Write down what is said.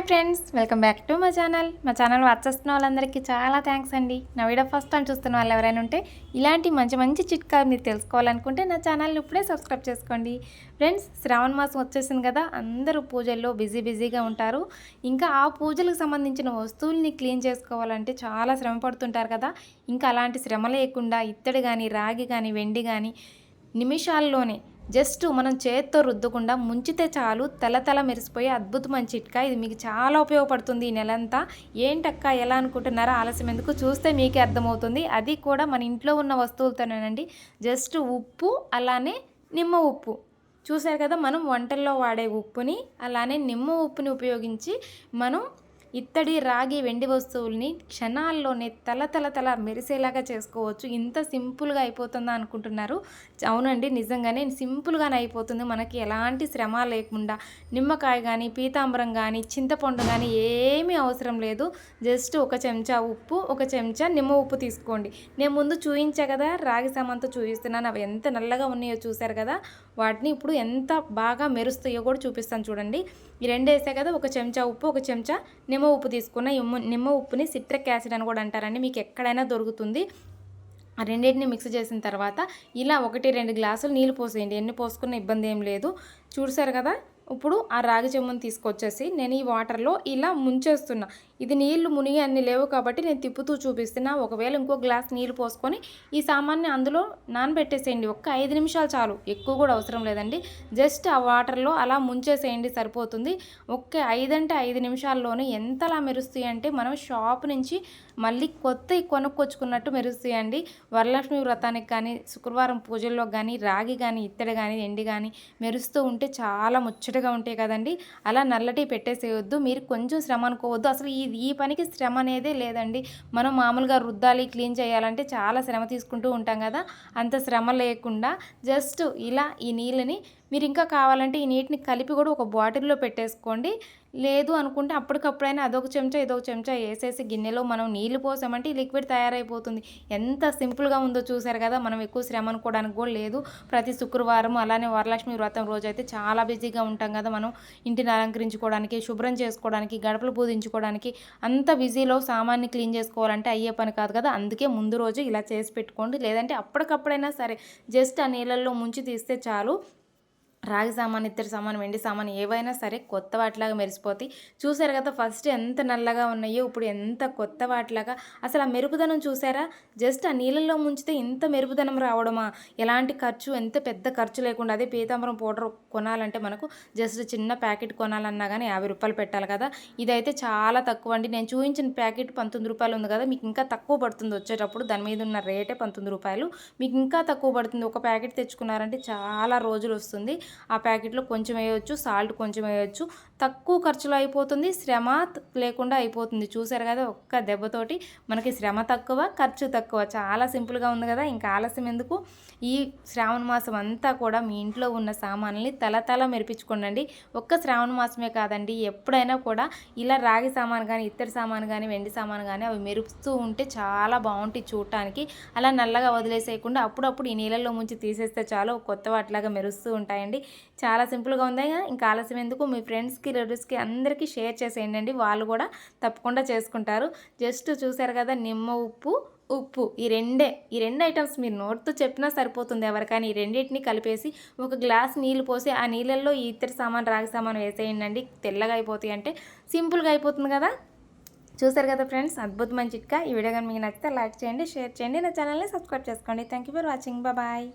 Hi friends welcome back to మా channel. మా channel వచ్చేస్తున్న వాళ్ళందరికీ చాలా థ్యాంక్స్ అండి. నా వీడియో ఫస్ట్ టైం చూస్తున్న వాళ్ళు ఎవరైనా ఉంటే ఇలాంటి మంచి మంచి చిట్కాలు మీరు తెలుసుకోవాలనుకుంటే నా ఛానల్ని ఇప్పుడే సబ్స్క్రైబ్ చేసుకోండి. ఫ్రెండ్స్ శ్రావణ మాసం వచ్చేసింది కదా అందరూ పూజల్లో బిజీ బిజీగా ఉంటారు. ఇంకా ఆ పూజలకు సంబంధించిన వస్తువుల్ని క్లీన్ చేసుకోవాలంటే చాలా శ్రమ పడుతుంటారు కదా. ఇంకా అలాంటి శ్రమ లేకుండా ఇత్తడి కానీ రాగి కానీ వెండి కానీ నిమిషాల్లోనే జస్ట్ మనం చేత్తో రుద్దకుండా ముంచితే చాలు తెల తెల మెరిసిపోయే అద్భుతమైన చిట్కా. ఇది మీకు చాలా ఉపయోగపడుతుంది ఈ నెలంతా. ఏంటక్క ఎలా అనుకుంటున్నారో ఆలస్యం ఎందుకు? చూస్తే మీకే అర్థమవుతుంది. అది కూడా మన ఇంట్లో ఉన్న వస్తువులతోనేనండి. జస్ట్ ఉప్పు అలానే నిమ్మ ఉప్పు. చూసారు కదా మనం వంటల్లో వాడే ఉప్పుని అలానే నిమ్మ ఉప్పుని ఉపయోగించి మనం ఇత్తడి రాగి వెండి వస్తువుల్ని క్షణాల్లోనే తల తల తల మెరిసేలాగా చేసుకోవచ్చు. ఇంత సింపుల్గా అయిపోతుందా అనుకుంటున్నారు? అవునండి నిజంగానే సింపుల్గానే అయిపోతుంది. మనకి ఎలాంటి శ్రమ లేకుండా నిమ్మకాయ కానీ పీతాంబరం కానీ చింతపండు కానీ ఏమీ అవసరం లేదు. జస్ట్ ఒక చెంచా ఉప్పు ఒక చెంచా నిమ్మ ఉప్పు తీసుకోండి. నేను ముందు చూయించా కదా రాగి సామాన్తో చూపిస్తున్నాను అవి ఎంత నల్లగా ఉన్నాయో చూశారు కదా వాటిని ఇప్పుడు ఎంత బాగా మెరుస్తాయో కూడా చూపిస్తాను చూడండి. ఈ రెండు వేసా కదా ఒక చెంచా ఉప్పు ఒక చెంచా నిమ్మ నిమ్మ ఉప్పు తీసుకున్న నిమ్మ ఉప్పుని సిట్రిక్ యాసిడ్ అని కూడా అంటారండి. మీకు ఎక్కడైనా దొరుకుతుంది. రెండింటిని మిక్స్ చేసిన తర్వాత ఇలా ఒకటి రెండు గ్లాసులు నీళ్ళు పోసేయండి. ఎన్ని పోసుకున్న ఇబ్బంది ఏం లేదు. చూసారు కదా? ఇప్పుడు ఆ రాగి చెమ్మును తీసుకొచ్చేసి నేను ఈ వాటర్లో ఇలా ముంచేస్తున్నా. ఇది నీళ్ళు మునిగి అన్ని లేవు కాబట్టి నేను తిప్పుతూ చూపిస్తున్నా. ఒకవేళ ఇంకో గ్లాస్ నీళ్ళు పోసుకొని ఈ సామాన్ని అందులో నానబెట్టేసేయండి. ఒక్క ఐదు నిమిషాలు చాలు. ఎక్కువ కూడా అవసరం లేదండి. జస్ట్ ఆ వాటర్లో అలా ముంచేసేయండి సరిపోతుంది. ఒక్క ఐదంటే ఐదు నిమిషాల్లోనే ఎంతలా మెరుస్తాయి అంటే మనం షాప్ నుంచి మళ్ళీ కొత్త కొనుక్కొచ్చుకున్నట్టు మెరుస్తాయండి. వరలక్ష్మి వ్రతానికి కానీ శుక్రవారం పూజల్లో కానీ రాగి కానీ ఇత్తడి కానీ ఎండి కానీ మెరుస్తూ ఉంటే చాలా ముచ్చట ముచ్చటగా ఉంటాయి కదండి అలా నల్లటి పెట్టేసేయొద్దు మీరు కొంచెం శ్రమ అనుకోవద్దు. అసలు ఈ ఈ పనికి శ్రమ అనేదే లేదండి. మనం మామూలుగా రుద్దాలి క్లీన్ చేయాలంటే చాలా శ్రమ తీసుకుంటూ ఉంటాం కదా. అంత శ్రమ లేకుండా జస్ట్ ఇలా ఈ నీళ్ళని మీరు ఇంకా కావాలంటే ఈ నీటిని కలిపి కూడా ఒక బాటిల్లో పెట్టేసుకోండి. లేదు అనుకుంటే అప్పటికప్పుడైనా అదొక చెంచా ఇదొక చెంచా వేసేసి గిన్నెలో మనం నీళ్ళు పోసామంటే ఈ లిక్విడ్ తయారైపోతుంది. ఎంత సింపుల్గా ఉందో చూసారు కదా మనం ఎక్కువ శ్రమ అనుకోవడానికి కూడా లేదు. ప్రతి శుక్రవారం అలానే వరలక్ష్మి వ్రతం రోజు అయితే చాలా బిజీగా ఉంటాం కదా మనం. ఇంటిని అలంకరించుకోవడానికి శుభ్రం చేసుకోవడానికి గడపలు పూజించుకోవడానికి అంత బిజీలో సామాన్ని క్లీన్ చేసుకోవాలంటే అయ్యే పని కాదు కదా. అందుకే ముందు రోజు ఇలా చేసి పెట్టుకోండి. లేదంటే అప్పటికప్పుడైనా సరే జస్ట్ ఆ నీళ్ళల్లో ముంచి తీస్తే చాలు. రాగి సామాన్ ఇద్దరు సామాన్ వెండి సామాన్ ఏవైనా సరే కొత్త వాటిలాగా మెరిసిపోతాయి. చూసారు కదా ఫస్ట్ ఎంత నల్లగా ఉన్నాయో ఇప్పుడు ఎంత కొత్త వాటిలాగా. అసలు ఆ మెరుపుదనం చూసారా జస్ట్ ఆ నీళ్ళల్లో ముంచితే ఇంత మెరుపుదనం రావడమా? ఎలాంటి ఖర్చు? ఎంత పెద్ద ఖర్చు లేకుండా అదే పీతాంబరం పౌడర్ కొనాలంటే మనకు జస్ట్ చిన్న ప్యాకెట్ కొనాలన్నా కానీ యాభై రూపాయలు పెట్టాలి కదా. ఇదైతే చాలా తక్కువ అండి. నేను చూపించిన ప్యాకెట్ పంతొమ్మిది రూపాయలు ఉంది కదా మీకు ఇంకా తక్కువ పడుతుంది వచ్చేటప్పుడు. దాని మీద ఉన్న రేటే పంతొమ్మిది రూపాయలు. మీకు ఇంకా తక్కువ పడుతుంది. ఒక ప్యాకెట్ తెచ్చుకున్నారంటే చాలా రోజులు వస్తుంది. ఆ ప్యాకెట్లో కొంచెం వేయవచ్చు సాల్ట్ కొంచెం వేయవచ్చు తక్కువ ఖర్చులో అయిపోతుంది శ్రమ లేకుండా అయిపోతుంది. చూసారు కదా ఒక్క దెబ్బతోటి మనకి శ్రమ తక్కువ ఖర్చు తక్కువ. చాలా సింపుల్గా ఉంది కదా. ఇంకా ఆలస్యం ఎందుకు? ఈ శ్రావణ మాసం అంతా కూడా మీ ఇంట్లో ఉన్న సామాన్లని తల తల మెరిపించుకోండి ఒక్క శ్రావణ మాసమే కాదండి. ఎప్పుడైనా కూడా ఇలా రాగి సామాన్ కానీ ఇత్తడి సామాన్ కానీ వెండి సామాన్ కానీ అవి మెరుపుతూ ఉంటే చాలా బాగుంటాయి చూడటానికి. అలా నల్లగా వదిలేసేయకుండా అప్పుడప్పుడు ఈ నీళ్ళల్లో ముంచి తీసేస్తే చాలు కొత్త వాటిలాగా మెరుస్తూ ఉంటాయండి. చాలా సింపుల్గా ఉంది? ఇంకా ఆలస్యం ఎందుకు? మీ ఫ్రెండ్స్కి రిలేటివ్స్కి అందరికీ షేర్ చేసేయండి వాళ్ళు కూడా తప్పకుండా చేసుకుంటారు. జస్ట్ చూసారు కదా నిమ్మ ఉప్పు ఉప్పు. ఈ రెండే ఈ రెండు ఐటమ్స్ మీరు నోట్తో చెప్పినా సరిపోతుంది ఎవరికైనా ఈ రెండింటిని కలిపేసి ఒక గ్లాస్ నీళ్ళు పోసి ఆ నీళ్ళల్లో ఈ ఇతర సామాన్ రాగి సామాన్ వేసేయండి తెల్లగా అయిపోతాయి అంటే సింపుల్గా అయిపోతుంది కదా. చూసారు కదా ఫ్రెండ్స్ అద్భుతమైన చిట్కా. ఈ వీడియో కానీ మీకు నచ్చితే లైక్ చేయండి షేర్ చేయండి. నా ఛానల్ని సబ్స్క్రైబ్ చేసుకోండి. Thank you for watching bye